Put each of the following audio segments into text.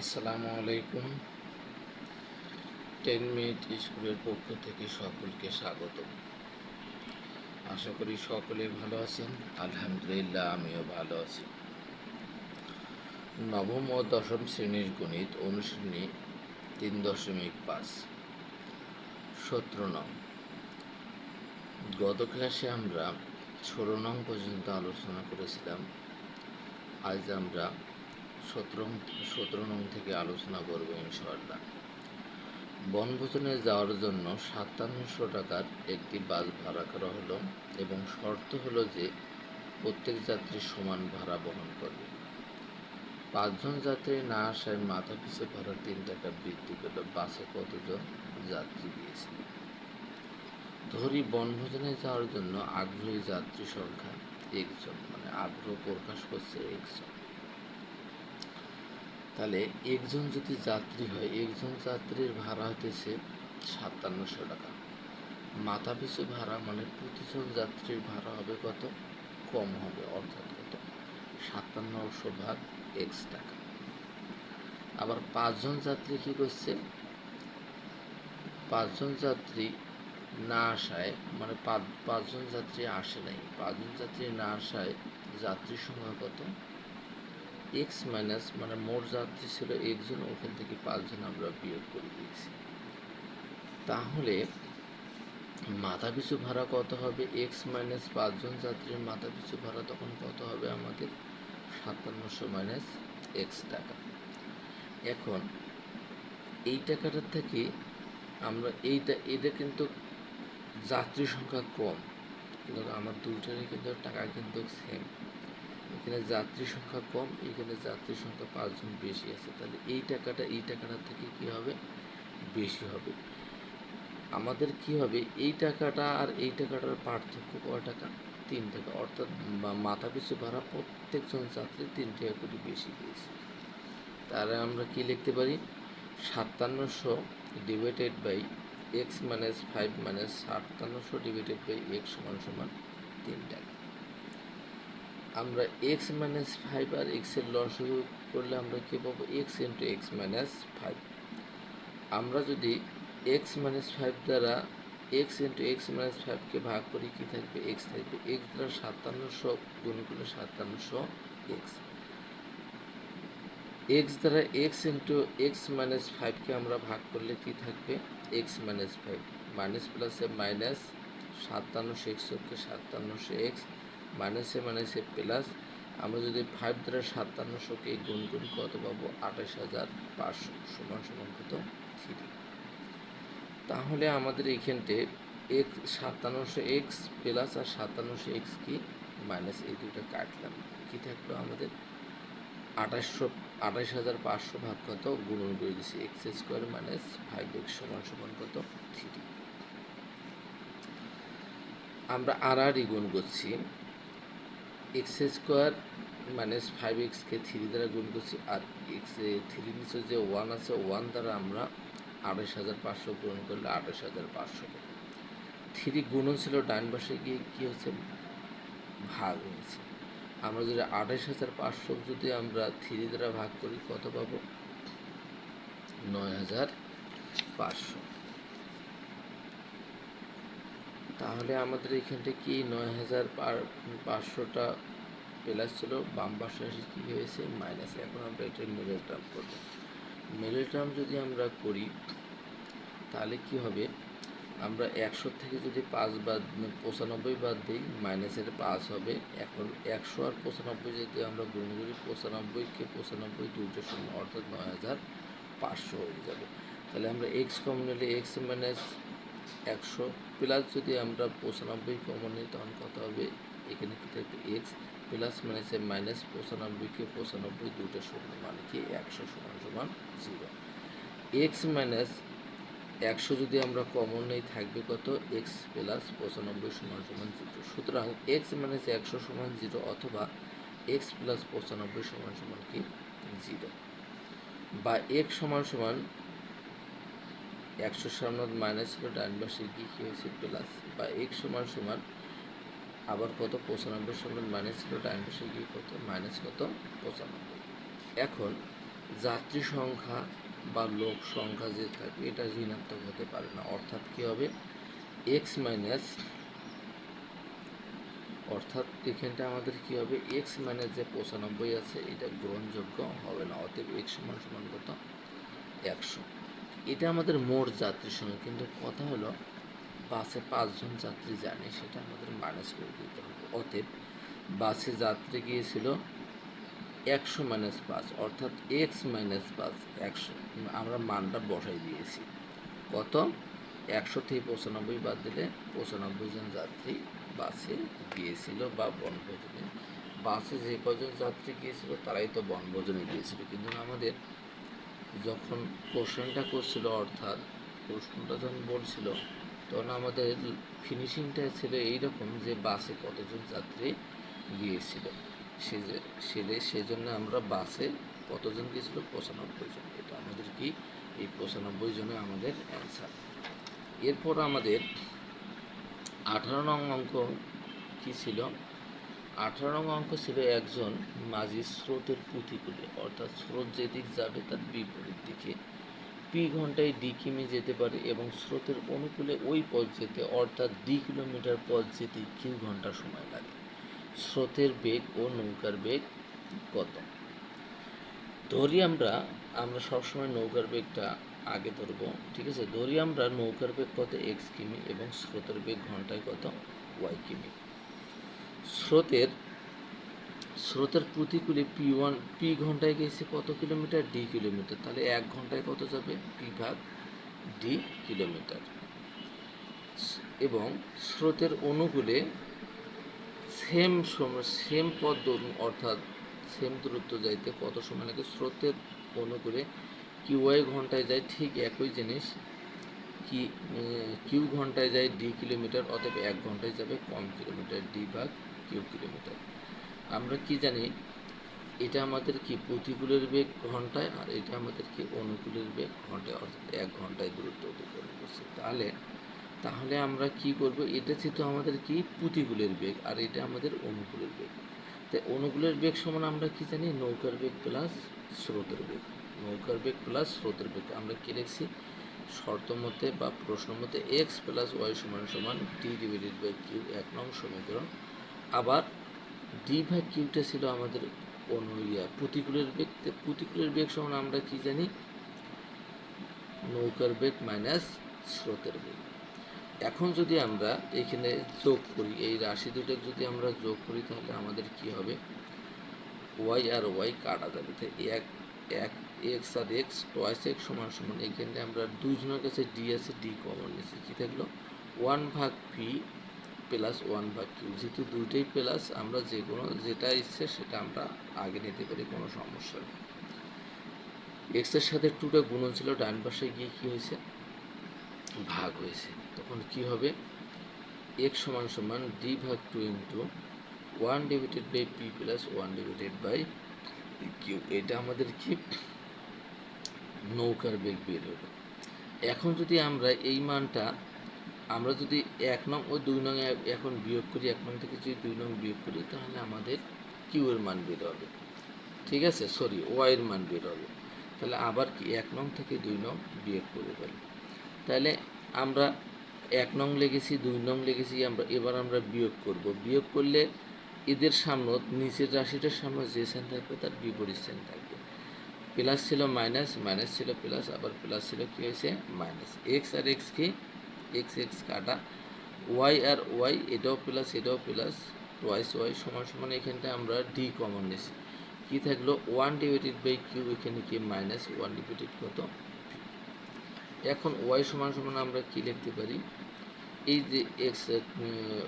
আসসালামু আলাইকুম। Ten minute স্কুলের পক্ষ থেকে সকলকে স্বাগত আশা করি সকলে ভালো আছেন। আলহামদুলিল্লাহ, আমিও ভালো আছি। নবম ও দশম শ্রেণির গণিত অনুশীলনী তিন দশমিক পাঁচ, সতেরো নং। গত ক্লাসে আমরা ষোলো নং পর্যন্ত আলোচনা করেছিলাম। আজ আমরা সতেরো সতেরো নং থেকে আলোচনা করব ইনশাআল্লাহ। বনভোজনে যাওয়ার জন্য সাতান্নশো টাকার একটি বাস ভাড়া করা হলো এবং শর্ত হলো যে প্রত্যেক যাত্রী সমান ভাড়া বহন করবে। পাঁচজন যাত্রী না আসায় মাথা পিছু ভাড়া তিন টাকা বৃদ্ধি পেল, বাসে কতজন যাত্রী গিয়েছিল? ধরি বনভোজনে যাওয়ার জন্য আগ্রহী যাত্রী সংখ্যা একজন মানে আগ্রহ প্রকাশ করছে একজন। তাহলে একজন যদি যাত্রী হয়, একজন যাত্রীর ভাড়া হতেছে সাতান্নশো টাকা। মাথা পিছু ভাড়া মানে প্রতিজন যাত্রীর ভাড়া হবে কত? কম হবে, অর্থাৎ কত? সাতান্নশো ভাগ এক্স টাকা। আবার পাঁচজন যাত্রী কি করছে? পাঁচজন যাত্রী না আসায় মানে পাঁচ, পাঁচজন যাত্রী আসে নাই। পাঁচজন যাত্রী না আসায় যাত্রী সংখ্যা কত? এক্স মাইনাস মানে মোট যাত্রী ছিল একজন, ওখান থেকে পাঁচজন আমরা বিয়োগ করে দিয়েছি। তাহলে মাথা পিছু ভাড়া কত হবে? এক্স মাইনাস পাঁচজন যাত্রীর মাথা পিছু ভাড়া তখন কত হবে? আমাদের সাতান্নশো মাইনাস এক্স টাকা। এখন এই টাকাটার থেকে আমরা এইটা এদের কিন্তু যাত্রী সংখ্যা কম। কিন্তু আমার দুটারই কিন্তু টাকা কিন্তু সেম এখানে যাত্রী সংখ্যা কম, এখানে যাত্রী সংখ্যা পাঁচজন বেশি আছে। তাহলে এই টাকাটা, এই টাকাটার থেকে কি হবে? বেশি হবে। আমাদের কি হবে? এই টাকাটা আর এই টাকাটার পার্থক্য কয় টাকা তিন টাকা। অর্থাৎ মাথা পিছু ভাড়া প্রত্যেকজন যাত্রী তিন টাকা করে বেশি পেয়েছে তাহলে আমরা কি লিখতে পারি? সাতান্নশো divided by x minus five minus সাতান্নশো divided by x সমান সমান তিন টাকা। আমরা এক্স মাইনাস ফাইভ আর এক্সের লসাগু করলে আমরা কী পাবো? X into x minus five আমরা যদি এক্স মাইনাস ফাইভ দ্বারা এক্স ইন্টু এক্স মাইনাস ফাইভকে ভাগ করি, কী থাকবে? এক্স থাকবে। এক্স দ্বারা সাতান্নশো গুণ করলে সাতান্নশো এক্স এক্স দ্বারা এক্স ইন্টু এক্স মাইনাস ফাইভকে আমরা ভাগ করলে কী থাকবে? এক্স মাইনাস ফাইভ মাইনাস প্লাসে মাইনাস সাতান্নশো এক্স হচ্ছে সাতান্নশো এক্স মাইনাসে মাইনাসে প্লাস, আমরা যদি ফাইভ দ্বারা সাতান্নশোকে গুণ করি কত পাবো? আঠাশ হাজার পাঁচশো সমান সমান কত? থ্রি তাহলে আমাদের এইখানটে এক্স সাতান্নশো এক্স প্লাস আর সাতান্নশো এক্স কি? মাইনাস এই দুটো কাটলাম। কি থাকল আমাদের? আঠাশশো, আঠাশ হাজার পাঁচশো ভাগ কত? গুণন করে দিচ্ছি x square minus five x সমান সমান কত? থ্রি আমরা আর আর গুণ করছি। এক্স স্কোয়ার মাইনাস ফাইভ এক্সকে থ্রি দ্বারা গুণ করছি, আর এক্স থ্রি নিচে যে ওয়ান আছে ওয়ান দ্বারা আমরা আঠাশ হাজার পাঁচশো গুণ করলে আঠাশ হাজার পাঁচশো থ্রি গুণন ছিল ডান পাশে গিয়ে কী হচ্ছে? ভাগ হয়েছে। আমরা যদি আঠাশ হাজার পাঁচশো যদি আমরা থ্রি দ্বারা ভাগ করি, কত পাবো? নয় হাজার পাঁচশো। তাহলে আমাদের এখানটা কি নয় হাজার পাঁচশোটা প্লাস ছিল, বাম পাশে এসে কী হয়েছে? মাইনাস এখন আমরা এটা মিডল টার্ম করব। মিডল টার্ম যদি আমরা করি, তাহলে কি হবে? আমরা একশো থেকে যদি পাঁচ বাদ পঁচানব্বই বাদ দিই মাইনাসের পাঁচ হবে। এখন একশো আর পঁচানব্বই যদি আমরা গুণ করি, পঁচানব্বইকে পঁচানব্বই দুইটা শূন্য, অর্থাৎ নয় হাজার পাঁচশো হয়ে যাবে। তাহলে আমরা এক্স কমন নিলে এক্স মাইনাস একশো। প্লাস যদি আমরা পঁচানব্বই কমন নিই, তখন কত হবে? এখানে কি থাকবে? এক্স প্লাস মাইনাসে মাইনাস পঁচানব্বইকে পঁচানব্বই দুটো শূন্য মানে কি? একশো সমান সমান জিরো এক্স মাইনাস একশো যদি আমরা কমন নেই, থাকবে কত? এক্স প্লাস পঁচানব্বই সমান সমান জিরো সুতরাং এক্স মাইনাস একশো সমান জিরো অথবা এক্স প্লাস পঁচানব্বই সমান সমান কি? জিরো বা এক্স সমান সমান একশো সামনে মাইনাস ছিল ডান পাশে গিয়ে কী হয়েছে? প্লাস বা এক্স সমান সমান আবার কত? পঁচানব্বই সামনে মাইনাস ছিল ডান পাশে গিয়ে কত? মাইনাস কত? পঁচানব্বই। এখন যাত্রী সংখ্যা বা লোক সংখ্যা যে থাকে, এটা ঋণাত্মক হতে পারে না। অর্থাৎ কি হবে? এক্স মাইনাস অর্থাৎ এখানটা আমাদের কি হবে? এক্স মাইনাস যে পঁচানব্বই আছে, এটা গ্রহণযোগ্য হবে না। অতএব এক্স সমান সমান কত? একশো। এটা আমাদের মোট যাত্রীর সঙ্গে কিন্তু কথা হলো বাসে পাঁচজন যাত্রী জানে, সেটা আমাদের মাইনাস করে দিতে হবে। অতএব বাসে যাত্রী গিয়েছিল একশো মাইনাস পাঁচ, অর্থাৎ এক্স মাইনাস পাঁচ, একশো। আমরা মানটা বসাই দিয়েছি। কত? একশো থেকে পঁচানব্বই বাদ দিলে পঁচানব্বই জন যাত্রী বাসে গিয়েছিল বা বনভোজনে। বাসে যে কজন যাত্রী গিয়েছিল, তারাই তো বনভোজনে গিয়েছিল। কিন্তু আমাদের যখন কোশ্চেনটা করছিল অর্থাৎ প্রশ্নটা যখন বলছিল, তখন আমাদের ফিনিশিংটা ছিল এইরকম যে বাসে কতজন যাত্রী গিয়েছিল। সে যে সেলে সেজন্য আমরা বাসে কতজন গিয়েছিল? পঁচানব্বই জন। এটা আমাদের কি? এই পঁচানব্বই জনে আমাদের অ্যান্সার এরপর আমাদের আঠারো নং অঙ্ক কি ছিল? আঠারো নং অঙ্ক ছিল একজন মাঝি স্রোতের প্রতিকূলে। অর্থাৎ স্রোত যেদিক যাবে তার বিপরীত দিকে। পি ঘন্টায় ডি কিমি যেতে পারে এবং স্রোতের অনুকূলে ওই পথ যেতে, অর্থাৎ ডি কিলোমিটার পথ যেতে কিউ ঘণ্টা সময় লাগে। স্রোতের বেগ ও নৌকার বেগ কত? ধরি আমরা আমরা সবসময় নৌকার বেগটা আগে ধরবো, ঠিক আছে? ধরি আমরা নৌকার বেগ কত? এক্স কিমি এবং স্রোতের বেগ ঘন্টায় কত? ওয়াই কিমি। স্রোতের স্রোতের প্রতিকূলে পি ওয়ান পি ঘন্টায় গেছে কত কিলোমিটার? D kilometre. তাহলে এক ঘন্টায় কত যাবে? পি ভাগ ডি কিলোমিটার। এবং স্রোতের অনুকূলে সেম সময় সেম পথ অর্থাৎ সেম দূরত্ব যাইতে কত সময় লাগে? স্রোতের অনুকূলে কিউ ওয়াই ঘন্টায় যায়, ঠিক একই জিনিস কি কিউ ঘন্টায় যায় ডি কিলোমিটার, অতএব এক ঘন্টায় যাবে কম কিলোমিটার, ডি ভাগ কিউ কিলোমিটার। আমরা কি জানি, এটা আমাদের কি প্রতিকূলের বেগ ঘন্টায়, আর এটা আমাদের কি অনুকূলের বেগ ঘন্টায়, অর্থাৎ এক ঘন্টায় দূরত্ব অতিক্রম করছে। তাহলে তাহলে আমরা কি করব, এটা ছিল আমাদের কি প্রতিকূলের বেগ, আর এটা আমাদের অনুকূলের বেগ। তাই অনুকূলের বেগ সমান আমরা কি জানি, নৌকার বেগ প্লাস স্রোতের বেগ। নৌকার বেগ প্লাস স্রোতের বেগ। আমরা কি লিখছি? শর্ত মতে বা প্রশ্ন মতে এক্স প্লাস ওয়াই সমান সমান ডি ডিভাইডেড বাই কিউ এক নং সমীকরণ। আবার ডি ভাগ কিউটা ছিল আমাদের অনু প্রতিকূলের বেগ। প্রতিকূলের বেগ সমান আমরা কি জানি? নৌকার বেগ মাইনাস স্রোতের বেগ। এখন যদি আমরা এখানে যোগ করি, এই রাশি দুটো যদি আমরা যোগ করি, তাহলে আমাদের কি হবে? ওয়াই আর ওয়াই কাটা যাবে। তো এক এক এক্স আর এক্স টোয়াইস এক্স সমান সমান, এখানে আমরা দুইজনের কাছে ডি আছে ডি কমন নিচ্ছি কি থাকল? ওয়ান ভাগ পি প্লাস ওয়ান ভাগ কিউ যেহেতু দুইটাই প্লাস আমরা যে কোনো, যেটা ইচ্ছে সেটা আমরা আগে নিতে পারি, কোনো সমস্যা নেই। এক্সের সাথে টুটা গুণন ছিল, ডান পাশে গিয়ে কি হয়েছে? ভাগ হয়েছে। তখন কি হবে? এক্স সমান সমান ডি ভাগ two into one divided by p plus one divided by q এটা আমাদের কি? নৌকার বেগ বের হবে। এখন যদি আমরা এই মানটা, আমরা যদি এক নং ও দুই নং এখন বিয়োগ করি, এক নং থেকে যদি দুই নং বিয়োগ করি, তাহলে আমাদের কিউ এর মান বের হবে। ঠিক আছে? সরি ওয়াইয়ের মান বের হবে। তাহলে আবার কি এক নং থেকে দুই নং বিয়োগ করে ফেলি। তাহলে আমরা এক নং লেগেছি, দুই নং লেগেছি, আমরা, এবার আমরা বিয়োগ করব। বিয়োগ করলে এদের সামনে নিচের রাশিটার সামনে যে সেন থাকবে, তার বিপরীত সেন থাকবে। প্লাস ছিল মাইনাস মাইনাস ছিল প্লাস আবার প্লাস ছিল কি হয়েছে? মাইনাস এক্স আর এক্স কি? এক্স এক্স কাটা। ওয়াই আর ওয়াই এটাও প্লাস এটাও প্লাস টোয়াইস ওয়াই সমান সমান এখানটা আমরা ডি কমন নিয়েছি। কি থাকল? ওয়ান ডিভাইডেড বাই কিউ এখানে কি? মাইনাস ওয়ান ডিভাইডেড কত? এখন ওয়াই সমান সমান আমরা কি লিখতে পারি? এই যে এক্স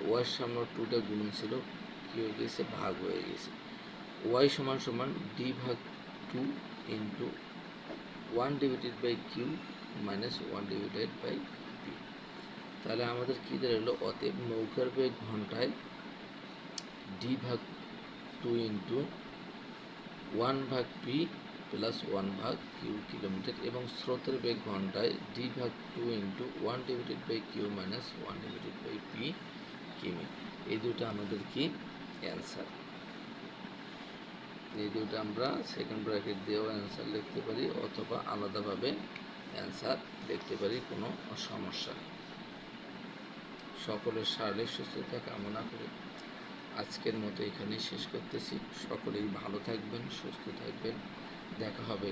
ওয়াই সামনে টুটা গুণ ছিল, কি হয়ে গেছে? ভাগ হয়ে গেছে। ওয়াই সমান সমান ডি ভাগ two into one divided by q minus one divided by p তাহলে আমাদের কী দাঁড়াল অতএব নৌকার বেগ ঘন্টায় ডি ভাগ টু ইন্টু ওয়ান ভাগ পি প্লাস ওয়ান ভাগ কিউ কিলোমিটার এবং স্রোতের বেগ ঘন্টায় ডি ভাগ two into one divided by q minus one divided by p কিমি এই দুটো আমাদের কি অ্যান্সার এই দুটো আমরা সেকেন্ড ব্র্যাকেট দিয়েও অ্যান্সার লিখতে পারি অথবা আলাদাভাবে অ্যান্সার লিখতে পারি, কোনো সমস্যা সকলের শারীরিক সুস্থতা কামনা করে আজকের মতো এখানেই শেষ করতেছি। সকলেই ভালো থাকবেন, সুস্থ থাকবেন। দেখা হবে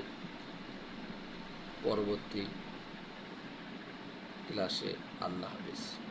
পরবর্তী ক্লাসে আল্লাহ হাফিজ।